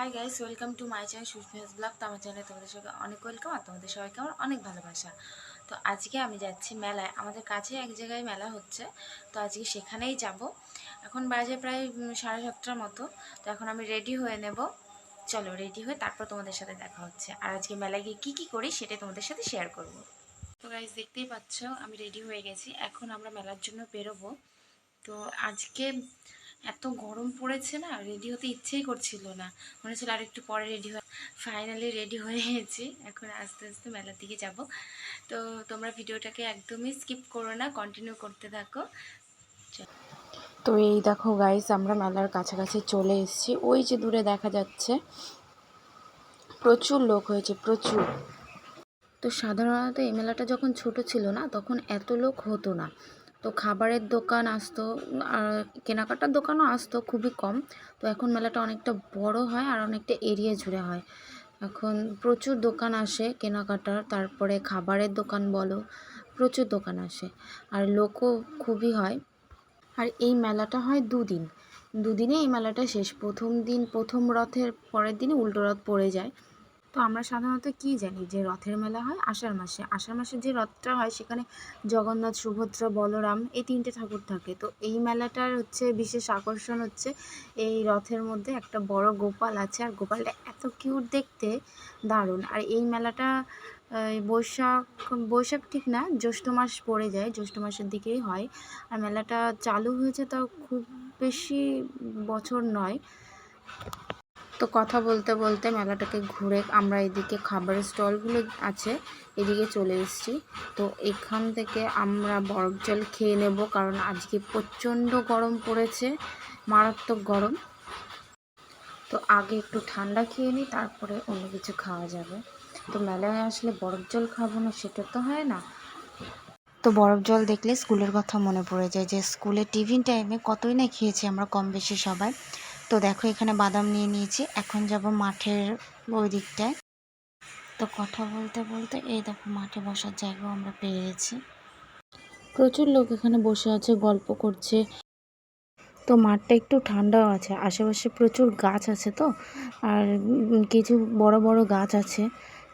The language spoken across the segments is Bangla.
Hi guys welcome to my channel সুস্মিহাস blog তো আমার চ্যানেলে তোমাদের সবাইকে অনেক ওয়েলকাম আর তোমাদের সবাইকে আমার অনেক ভালোবাসা। তো আজকে আমি যাচ্ছি মেলায়। আমাদের কাছে এক জায়গায় মেলা হচ্ছে। তো আজকে সেখানেই যাব। এখন বাজে প্রায় সাড়ে সাতটার মতো। তো এখন আমি রেডি হয়ে নেব। চলো রেডি হয়ে তারপর তোমাদের সাথে দেখা হচ্ছে। আর আজকে মেলায় গিয়ে কী কী করি সেটাই তোমাদের সাথে শেয়ার করব। তো গাইজ দেখতেই পাচ্ছ, আমি রেডি হয়ে গেছি। এখন আমরা মেলার জন্য বেরোবো। তো আজকে এত গরম পড়েছে না রেডি হতে ইচ্ছেই করছিল না। মনে হচ্ছিল আর একটু পরে রেডি হয়ে ফাইনালি রেডি হয়ে গেছি। এখন আস্তে আস্তে মেলার দিকে যাব। তো তোমরা ভিডিওটাকে একদমই স্কিপ করো না কন্টিনিউ করতে থাকো। তো এই দেখো গাইস আমরা মেলার কাছাকাছি চলে এসেছি। ওই যে দূরে দেখা যাচ্ছে, প্রচুর লোক হয়েছে, প্রচুর। তো সাধারণত এই মেলাটা যখন ছোট ছিল না, তখন এত লোক হতো না। তো খাবারের দোকান আসতো, আর কেনাকাটার দোকানও আসতো খুবই কম। তো এখন মেলাটা অনেকটা বড় হয় আর অনেকটা এরিয়া জুড়ে হয়। এখন প্রচুর দোকান আসে কেনাকাটার, তারপরে খাবারের দোকান বলো, প্রচুর দোকান আসে। আর লোকও খুবই হয়। আর এই মেলাটা হয় দুদিন। দুদিনে এই মেলাটা শেষ। প্রথম দিন, প্রথম রথের পরের দিনে উল্টো রথ পড়ে যায়। তো আমরা সাধারণত কি জানি? যে রথের মেলা হয় আষাঢ় মাসে। আষাঢ় মাসে যে রথটা হয় সেখানে জগন্নাথ, সুভদ্রা, বলরাম এই তিনটে ঠাকুর থাকে। তো এই মেলাটার হচ্ছে বিশেষ আকর্ষণ হচ্ছে এই রথের মধ্যে একটা বড় গোপাল আছে। আর গোপালটা এত কিউট দেখতে দারুণ। আর এই মেলাটা বৈশাখ বৈশাখ ঠিক না, জ্যৈষ্ঠ মাস পড়ে যায়, জ্যৈষ্ঠ মাসের দিকেই হয়। আর মেলাটা চালু হয়েছে তাও খুব বেশি বছর নয়। তো কথা বলতে বলতে মেলাটাকে ঘুরে আমরা এদিকে খাবারের স্টলগুলো আছে, এদিকে চলে এসেছি। তো এখান থেকে আমরা বরফ জল খেয়ে নেব, কারণ আজকে প্রচণ্ড গরম পড়েছে, মারাত্মক গরম। তো আগে একটু ঠান্ডা খেয়ে নিই, তারপরে অন্য কিছু খাওয়া যাবে। তো মেলায় আসলে বরফ জল খাব না, সেটা তো হয় না। তো বরফ জল দেখলে স্কুলের কথা মনে পড়ে যায় যে স্কুলে টিফিন টাইমে কতই না খেয়েছি আমরা কম বেশি সবাই। তো দেখো, এখানে বাদাম নিয়ে নিয়েছি। এখন যাব মাঠের ওই দিকটায় তো কথা বলতে বলতে এই দেখো, মাঠে বসার জায়গাও আমরা পেয়ে গেছি। প্রচুর লোক এখানে বসে আছে, গল্প করছে। তো মাঠটা একটু ঠান্ডাও আছে, আশেপাশে প্রচুর গাছ আছে তো। আর কিছু বড় বড় গাছ আছে।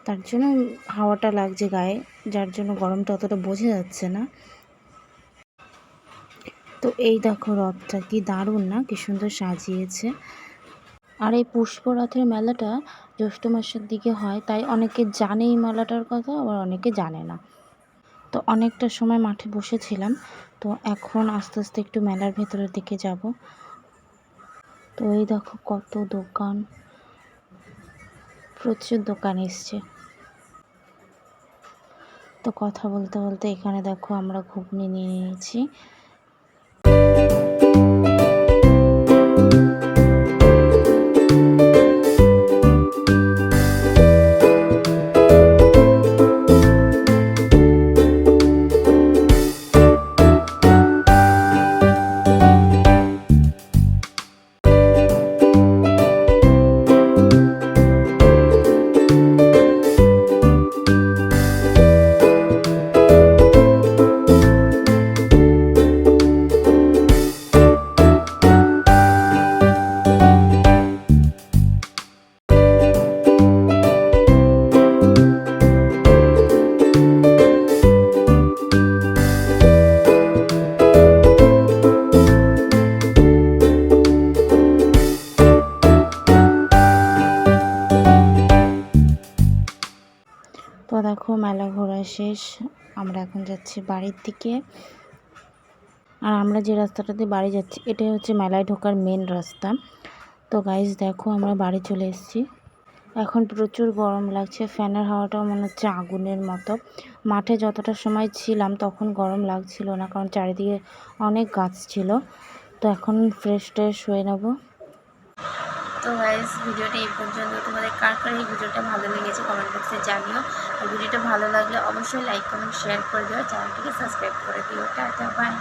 তার জন্য হাওয়াটা লাগছে গায়ে, যার জন্য গরমটা অতটা বোঝা যাচ্ছে না। তো এই দেখো রথটা কি দারুণ না? কি সুন্দর সাজিয়েছে। আর এই পুষ্পরথের মেলাটা জ্যৈষ্ঠ মাসের দিকে হয়, তাই অনেকে জানে এই মেলাটার কথা, আবার অনেকে জানে না। তো অনেকটা সময় মাঠে বসেছিলাম, তো এখন আস্তে আস্তে একটু মেলার ভেতরের দিকে যাব। তো এই দেখো কত দোকান। প্রচুর দোকান এসছে। তো কথা বলতে বলতে এখানে দেখো আমরা ঘুগনি নিয়ে নিয়েছি। তো দেখো মেলা ঘোরা শেষ। আমরা এখন যাচ্ছি বাড়ির দিকে। আর আমরা যে রাস্তাটাতে বাড়ি যাচ্ছি, এটাই হচ্ছে মেলায় ঢোকার মেন রাস্তা। তো গাইজ দেখো আমরা বাড়ি চলে এসেছি। এখন প্রচুর গরম লাগছে। ফ্যানের হাওয়াটাও মনে হচ্ছে আগুনের মতো। মাঠে যতটা সময় ছিলাম তখন গরম লাগছিল না, কারণ চারিদিকে অনেক গাছ ছিল। তো এখন ফ্রেশ ট্রেশ হয়ে নেব। তো গাইজ ভিডিওটা এই পর্যন্ত। তোমাদের কার কার এই ভিডিওটা ভালো লেগেছে কমেন্ট বক্সে জানিও। আর ভিডিওটা ভালো লাগলে অবশ্যই লাইক কমেন্ট শেয়ার করে দিও। চ্যানেলটিকে সাবস্ক্রাইব করে দিও। Tata bye